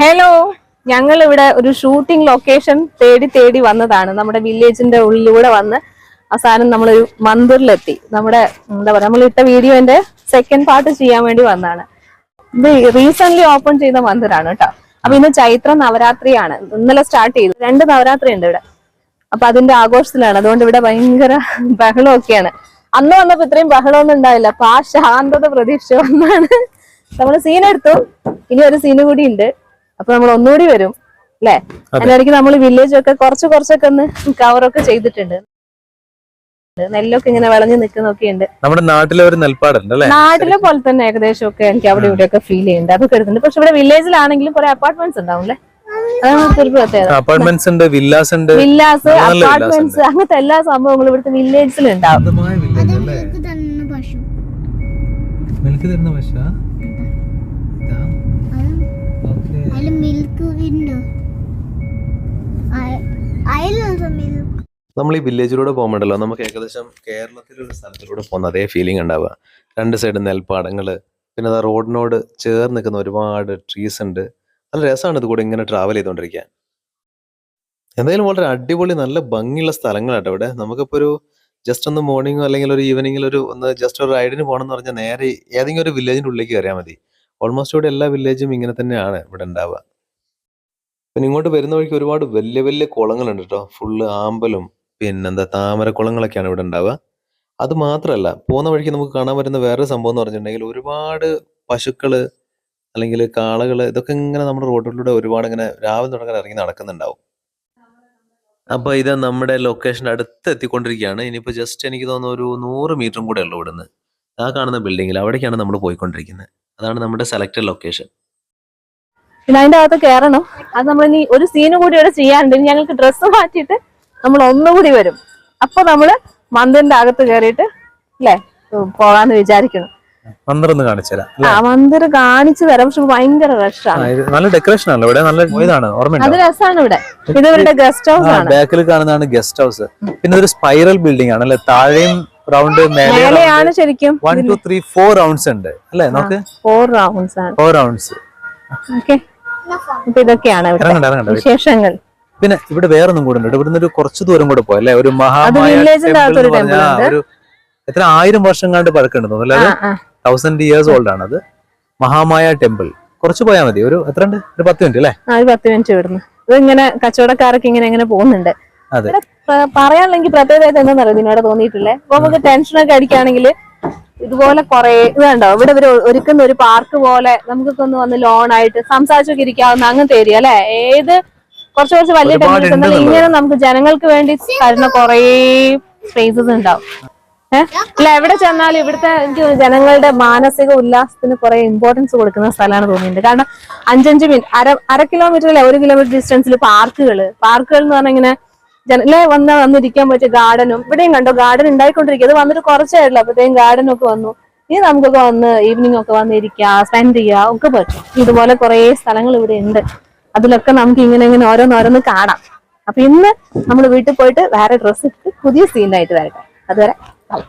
Hello ഞങ്ങൾ ഇവിടെ ഒരു ഷൂട്ടിംഗ് ലൊക്കേഷൻ തേടി തേടി വന്നതാണ്. നമ്മുടെ വില്ലേജിന്റെ ഉള്ളിലൂടെ വന്ന് അവസാനം നമ്മളൊരു മന്ദിറിലെത്തി. നമ്മുടെ എന്താ പറയാ നമ്മൾ ഇട്ട വീഡിയോന്റെ സെക്കൻഡ് പാർട്ട് ചെയ്യാൻ വേണ്ടി വന്നതാണ്. ഇത് റീസെന്റ് ഓപ്പൺ ചെയ്ത മന്ദിറാണ് കേട്ടോ. അപ്പൊ ഇന്ന് ചൈത്ര നവരാത്രിയാണ്. ഇന്നലെ സ്റ്റാർട്ട് ചെയ്തു. രണ്ട് നവരാത്രി ഉണ്ട് ഇവിടെ. അപ്പൊ അതിന്റെ ആഘോഷത്തിലാണ്. അതുകൊണ്ട് ഇവിടെ ഭയങ്കര ബഹളമൊക്കെയാണ്. അന്ന് വന്നപ്പോ ഇത്രയും ബഹളമൊന്നും ഉണ്ടാവില്ല അപ്പൊ ആ ശാന്തത പ്രതീക്ഷ ഒന്നാണ് നമ്മൾ സീൻ എടുത്തു. ഇനി ഒരു സീന് കൂടി ഉണ്ട്. അപ്പൊ നമ്മൾ ഒന്നുകൂടി വരും അല്ലെ? അതിനിടയ്ക്ക് നമ്മൾ വില്ലേജ് ഒക്കെ കുറച്ച് കുറച്ചൊക്കെ ഒന്ന് കവറൊക്കെ ചെയ്തിട്ടുണ്ട്. നെല്ലൊക്കെ ഇങ്ങനെ വിളഞ്ഞു നിൽക്കുന്നൊക്കെ ഉണ്ട്. നമ്മുടെ നാട്ടിലെ ഒരു നെൽപ്പാടുണ്ട് അല്ലെ? നാട്ടിലെ പോലെ തന്നെ ഏകദേശം ഒക്കെ എനിക്ക് അവിടെ ഇവിടെ ഒക്കെ ഫീൽ ചെയ്യുന്നുണ്ട്. അതൊക്കെ എടുക്കുന്നുണ്ട് പക്ഷെ ഇവിടെ വില്ലേജിലാണെങ്കിലും കുറെ അപ്പാർട്ട്മെന്റ്സ് ഉണ്ടാവും അല്ലേ? അപ്പാർട്ട്മെന്റ്സ് ഉണ്ട് വില്ലാസ് ഉണ്ട്. വില്ലാസ് അപ്പാർട്ട്മെന്റ്സ് അങ്ങനത്തെ എല്ലാ സംഭവങ്ങളും ഇവിടുത്തെ വില്ലേജിൽ ഉണ്ടാവും. പശു. നമ്മൾ ഈ വില്ലേജിലൂടെ പോകുമ്പോണ്ടല്ലോ നമുക്ക് ഏകദേശം കേരളത്തിലൊരു സ്ഥലത്തിലൂടെ പോകുന്ന അതേ ഫീലിംഗ് ഉണ്ടാവുക. രണ്ട് സൈഡ് നെൽപ്പാടങ്ങൾ പിന്നെ അതാ റോഡിനോട് ചേർന്ന് നിൽക്കുന്ന ഒരുപാട് ട്രീസ് ഉണ്ട്. നല്ല രസമാണ് ഇത് കൂടെ ഇങ്ങനെ ട്രാവൽ ചെയ്തുകൊണ്ടിരിക്കാൻ. എന്തായാലും വളരെ അടിപൊളി നല്ല ഭംഗിയുള്ള സ്ഥലങ്ങളാട്ടോ ഇവിടെ. നമുക്കിപ്പോൾ ഒരു ജസ്റ്റ് ഒന്ന് മോർണിംഗോ അല്ലെങ്കിൽ ഒരു ഈവനിങ്ങിൽ ഒരു ഒന്ന് ജസ്റ്റ് ഒരു റൈഡിന് പോകണം എന്ന് പറഞ്ഞാൽ നേരെ ഏതെങ്കിലും ഒരു വില്ലേജിന്റെ ഉള്ളിലേക്ക് കയറിയാൽ മതി. ഓൾമോസ്റ്റ് ഇവിടെ എല്ലാ വില്ലേജും ഇങ്ങനെ തന്നെയാണ് ഇവിടെ ഉണ്ടാവുക പിന്നെ ഇങ്ങോട്ട് വരുന്ന വഴിക്ക് ഒരുപാട് വലിയ വലിയ കുളങ്ങളുണ്ട് കേട്ടോ ഫുള്ള് ആമ്പലും പിന്നെന്താ താമരക്കുളങ്ങളൊക്കെയാണ് ഇവിടെ ഉണ്ടാവുക അത് മാത്രമല്ല പോകുന്ന വഴിക്ക് നമുക്ക് കാണാൻ പറ്റുന്ന വേറൊരു സംഭവം എന്ന് പറഞ്ഞിട്ടുണ്ടെങ്കിൽ ഒരുപാട് പശുക്കൾ അല്ലെങ്കിൽ കാളകൾ ഇതൊക്കെ ഇങ്ങനെ നമ്മുടെ റോഡിലൂടെ ഒരുപാട് ഇങ്ങനെ രാവിലെ തുടങ്ങാൻ ഇറങ്ങി നടക്കുന്നുണ്ടാവും. അപ്പൊ ഇത് നമ്മുടെ ലൊക്കേഷൻ അടുത്ത് എത്തിക്കൊണ്ടിരിക്കുകയാണ്. ഇനിയിപ്പോ ജസ്റ്റ് എനിക്ക് തോന്നുന്നു ഒരു നൂറ് മീറ്ററും കൂടെ ഉള്ളൂ ഇവിടുന്ന്. ആ കാണുന്ന ബിൽഡിങ്ങിൽ അവിടേക്കാണ് നമ്മൾ പോയിക്കൊണ്ടിരിക്കുന്നത് അതാണ് നമ്മുടെ സെലക്ടഡ് ലൊക്കേഷൻ പിന്നെ അതിന്റെ അകത്ത് കയറണം അത് നമ്മൾ ഇനി ഒരു സീനും കൂടി ഇവിടെ ചെയ്യാനുണ്ട്. ഇനി ഞങ്ങൾക്ക് ഡ്രസ്സ് മാറ്റിയിട്ട് നമ്മൾ ഒന്നുകൂടി വരും. അപ്പൊ നമ്മൾ മന്ദിറിന്റെ അകത്ത് കയറിയിട്ട് അല്ലേ പോകാന്ന് വിചാരിക്കണം കാണിച്ചു തരാം മന്ദിർ കാണിച്ചു തരാം. പക്ഷെ ഭയങ്കര റഷാണ് നല്ല ഡെക്കറേഷൻ ആണല്ലോ ഇവിടെ നല്ല ഇതാണ്. അത് രസമാണ് ഇവിടെ. ഇത് ഇവരുടെ ഗസ്റ്റ് ഹൗസ് ആണ്. ബാക്കിൽ കാണുന്നതാണ് ഗസ്റ്റ് ഹൗസ് പിന്നെ ഒരു സ്പൈറൽ ബിൽഡിംഗ് ആണ് അല്ലെ താഴെയും റൗണ്ട് മേലെയാണ് ശരിക്കും one two three four rounds ഉണ്ട്. അല്ലെ? നമുക്ക് ഫോർ റൗണ്ട്സ് ആണ്. ഫോർ റൗണ്ട്സ് ഇതൊക്കെയാണ് വിശേഷങ്ങൾ. പിന്നെ ഇവിടെ വേറൊന്നും കൂടെ ഉണ്ട്. ഇവിടുന്ന് ഒരു കുറച്ച് ദൂരം കൂടെ പോയി അല്ലെ? ഒരു മഹാമായ. ഒരു എത്ര ആയിരം വർഷം കണ്ട് പഴക്കുണ്ടെന്ന് തോന്നുന്നു അല്ലെ? തൗസൻഡ് ഇയേഴ്സ് ഓൾഡ് ആണ് അത്. മഹാമായ ടെമ്പിൾ കുറച്ച് പോയാൽ മതി. ഒരു എത്ര ഉണ്ട് ഒരു പത്ത് മിനിറ്റ് അല്ലെ? പത്ത് മിനിറ്റ് ഇവിടുന്ന്. ഇത് ഇങ്ങനെ കച്ചവടക്കാരൊക്കെ ഇങ്ങനെ ഇങ്ങനെ പോകുന്നുണ്ട്. അതെ. ഇവിടെ പ- പറയാനുണ്ടെങ്കിൽ പ്രത്യേകത എന്താണെന്നറിയോ ഇതിനോട് തോന്നിയിട്ടില്ലേ? അപ്പൊ നമുക്ക് ടെൻഷനൊക്കെ അടിക്കുകയാണെങ്കിൽ ഇതുപോലെ കുറെ ഇതുണ്ടോ ഇവിടെ ഇവർ ഒരുക്കുന്ന ഒരു പാർക്ക് പോലെ നമുക്കൊക്കെ ഒന്ന് വന്ന് ലോൺ ആയിട്ട് സംസാരിച്ചൊക്കെ ഇരിക്കാവുന്ന അങ്ങനത്തെ ഏരിയ അല്ലെ? ഏത് കുറച്ച് കുറച്ച് വലിയ എന്നാൽ ഇങ്ങനെ നമുക്ക് ജനങ്ങൾക്ക് വേണ്ടി തരുന്ന കുറേ സ്പേസസ് ഉണ്ടാവും. അല്ല എവിടെ ചെന്നാലും ഇവിടുത്തെ എനിക്ക് ജനങ്ങളുടെ മാനസിക ഉല്ലാസത്തിന് കുറെ ഇമ്പോർട്ടൻസ് കൊടുക്കുന്ന സ്ഥലമാണ് തോന്നിയിട്ടുണ്ട്. കാരണം അഞ്ചഞ്ച് മിനിറ്റ് അര അര കിലോമീറ്റർ അല്ലെ ഒരു കിലോമീറ്റർ ഡിസ്റ്റൻസിൽ പാർക്കുകൾ പാർക്കുകൾ എന്ന് പറഞ്ഞാൽ ഇങ്ങനെ ജനലെ വന്ന് വന്നിരിക്കാൻ പറ്റിയ ഗാർഡനും ഇവിടെയും കണ്ടോ ഗാർഡൻ ഉണ്ടായിക്കൊണ്ടിരിക്കുക അത് വന്നിട്ട് കുറച്ചായിട്ടില്ല അപ്പോഴത്തേക്കും ഗാർഡൻ ഒക്കെ വന്നു. ഇനി നമുക്കൊക്കെ വന്ന് ഈവനിങ് ഒക്കെ വന്ന് സ്പെൻഡ് ചെയ്യുക ഒക്കെ പറ്റും. ഇതുപോലെ കുറേ സ്ഥലങ്ങൾ ഇവിടെ ഉണ്ട്. അതിലൊക്കെ നമുക്ക് ഇങ്ങനെ ഇങ്ങനെ ഓരോന്നോരോന്ന് കാണാം. അപ്പൊ ഇന്ന് നമ്മൾ വീട്ടിൽ പോയിട്ട് വേറെ ഡ്രസ്സ് ഇട്ട് പുതിയ സീനായിട്ട് വരട്ടെ. അതുവരെ ബൈ